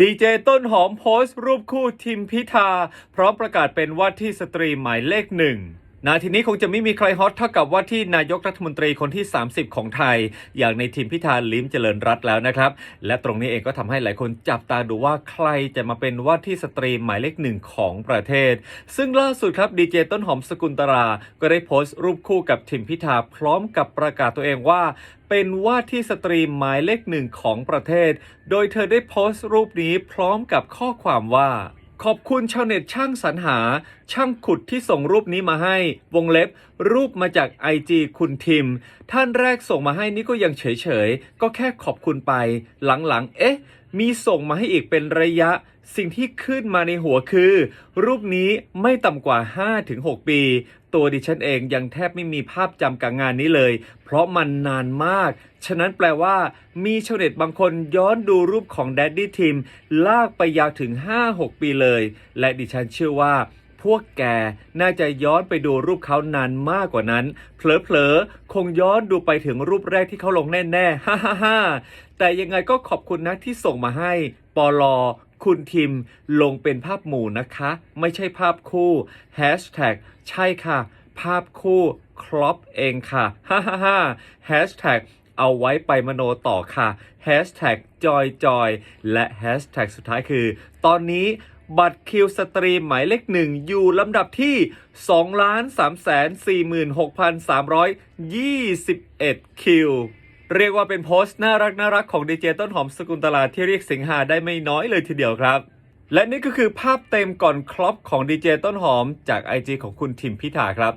ดีเจต้นหอมโพสต์รูปคู่ทิมพิธา พร้อมประกาศเป็นว่าที่สตรีหมายเลขหนึ่ง นาทีนี้คงจะไม่มีใครฮอตเท่ากับว่าที่นายกรัฐมนตรีคนที่ 30 ของไทย อย่างในทีมพิธาลิ้มเจริญรัตแล้วนะครับ และตรงนี้เองก็ทำให้หลายคนจับตาดูว่าใครจะมาเป็นว่าที่สตรีหมายเลขหนึ่งของประเทศ ซึ่งล่าสุดครับดีเจต้นหอมสกุลตรา ก็ได้โพสต์รูปคู่กับทิมพิธาพร้อมกับประกาศตัวเองว่าเป็นว่าที่สตรีหมายเลขหนึ่งของประเทศ โดยเธอได้โพสต์รูปนี้พร้อมกับข้อความว่าขอบคุณชาวเน็ตช่างสรรหา ช่างขุดที่ส่งรูปนี้มาให้วงเล็บ รูปมาจาก IG คุณทิม ท่านแรกส่งมาให้นี่ก็ยังเฉยๆ ก็แค่ขอบคุณไป หลังๆ เอ๊ะ มีส่งมาให้อีกเป็นระยะ สิ่งที่ขึ้นมาในหัวคือ รูปนี้ไม่ต่ำกว่า 5-6 ปี ตัวดิฉันเองยังแทบไม่มีภาพจำกับงานนี้เลย เพราะมันนานมาก ฉะนั้นแปลว่า มีชาวเน็ตบางคนย้อนดูรูปของแดดดี้ทิมลากไปยาวถึง 5-6 ปีเลย และดิฉันเชื่อว่า พวกแกน่าจะย้อนไปดูรูปเขานานมากกว่านั้น เผลอๆ คงย้อนดูไปถึงรูปแรกที่เขาลงแน่ๆ ฮ่าฮ่าฮ่าแต่ยังไงก็ขอบคุณนะที่ส่งมาให้ปอลอคุณทิมลงเป็นภาพหมู่นะคะ ไม่ใช่ภาพคู่ Hashtag ใช่ค่ะ ภาพคู่ครอปเองค่ะ ฮ่าฮ่าฮ่า Hashtag เอาไว้ไปมโนต่อค่ะ Hashtag จอยจอยและ Hashtag สุดท้ายคือ ตอนนี้ บัตรคิวสตรีมหมายเลขหนึ่งอยู่ลำดับที่ 2,346,321 คิว เรียกว่าเป็นโพสต์น่ารักน่ารักของดีเจต้นหอมสกุลตลาที่เรียกสิงหาได้ไม่น้อยเลยทีเดียวครับ และนี่ก็คือภาพเต็มก่อนครอปของดีเจต้นหอมจาก IG ของคุณทิมพิธาครับ